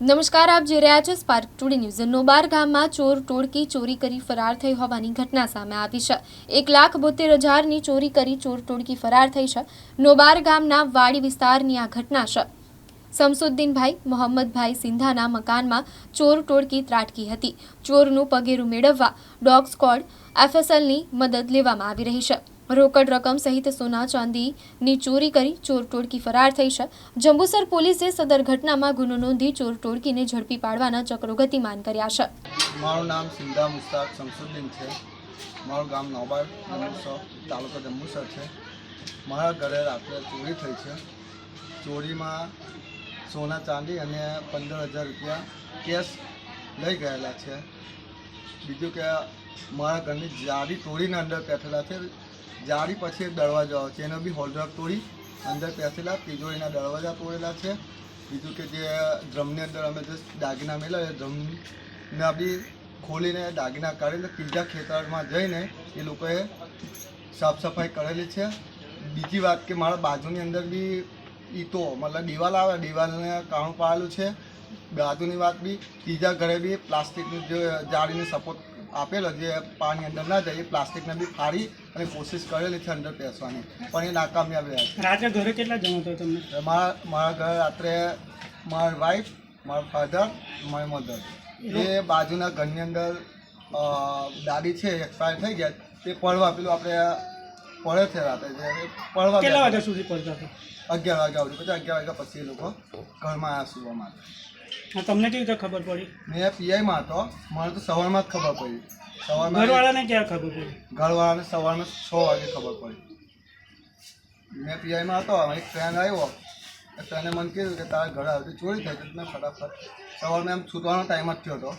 નમસ્કાર, આપ જોઈ રહ્યા છો સ્પાર્ક ટુડે ન્યૂઝ નોબાર ગામમાં ચોર ટોળકી ચોરી કરી ફરાર થઈ હોવાની ઘટના સામે આવી છે. એક લાખ બોતેર હજારની ચોરી કરી ચોર ટોળકી ફરાર થઈ છે. નોબાર ગામના વાડી વિસ્તારની આ ઘટના છે. સમસુદ્દીનભાઈ મોહમ્મદભાઈ સિંધાના મકાનમાં ચોર ટોળકી ત્રાટકી હતી. ચોરનું પગેરું મેળવવા ડોગ સ્કોડ એફએસએલની મદદ લેવામાં આવી રહી છે. રોકડ રકમ સહિત સોના ચાંદીની ચોરી કરી ચોર ટોળકી ફરાર થઈ છે. જંબુસર પોલીસે સદર ઘટનામાં ગુનો નોંધી ચોર ટોળકીને ઝડપી પાડવાના ચક્રો ગતિમાન કર્યા છે. મારું નામ સિંધા મુસ્તાક શમસુદ્દીન છે. મારું ગામ નોબાર જંબુસર તાલુકો જંબુસર છે. મારા ઘરે રાત્રે ચોરી થઈ છે. ચોરીમાં સોના ચાંદી અને પંદર હજાર રૂપિયા કેશ લઈ ગયેલા છે. બીજું કે મારા ઘરની જાડી તોડીને અંદર બેઠેલા છે. જાળી પછી એક દરવાજો આવે છે. એનો બી હોલ્ડર તોડી અંદર પેસેલા, ત્રીજો એના દરવાજા તોડેલા છે. બીજું કે જે ડ્રમની અંદર અમે જે દાગીના મેળવ્યા એ ડ્રમના બી ખોલીને દાગીના કાઢીને ત્રીજા ખેતરમાં જઈને એ લોકોએ સાફ સફાઈ કરેલી છે. બીજી વાત કે મારા બાજુની અંદર બી ઈતો મતલબ દિવાલ આવે, દિવાલને કાણું પાડેલું છે. બાજુની વાત બી ત્રીજા ઘરે બી પ્લાસ્ટિકની જે જાળીને સપોર્ટ આપેલો જે પાણી અંદર ના જાય એ પ્લાસ્ટિકને બી ફાડી અને કોશિશ કરેલી છે અંદર બેસવાની. પણ એ નાકામયાબ રહ્યા છે. રાત્રે ઘરે કેટલા જણા હતા તમને? મારા મારા ઘરે રાત્રે મારા વાઈફ મારા ફાધર મારી મધર એ બાજુના ઘરની અંદર દાદી છે એક્સપાયર થઈ ગયા. તે પડવા પેલું આપણે પડે છે રાત્રે જે પડવા કેટલા વાગ્યા સુધી પડતા હતા? અગિયાર વાગ્યા સુધી પછી અગિયાર વાગ્યા પછી એ લોકો ઘરમાં સુવા માટે. હા તમને કેવી રીતે ખબર પડી? મેં પીઆઈમાં હતો. મને તો સવારમાં જ ખબર પડી. સવારમાં ઘરવાળાને ક્યાં ખબર પડી? ઘરવાળાને સવારમાં છ વાગે ખબર પડી. મેં પીઆઈમાં હતો એક ફ્રેન્ડ આવ્યો. એ ફ્રેન્ડે મને કીધું કે તારા ઘરે આવતી ચોરી થઈ તો મેં ફટાફટ. સવારમાં એમ છૂટવાનો ટાઈમ જ થયો હતો.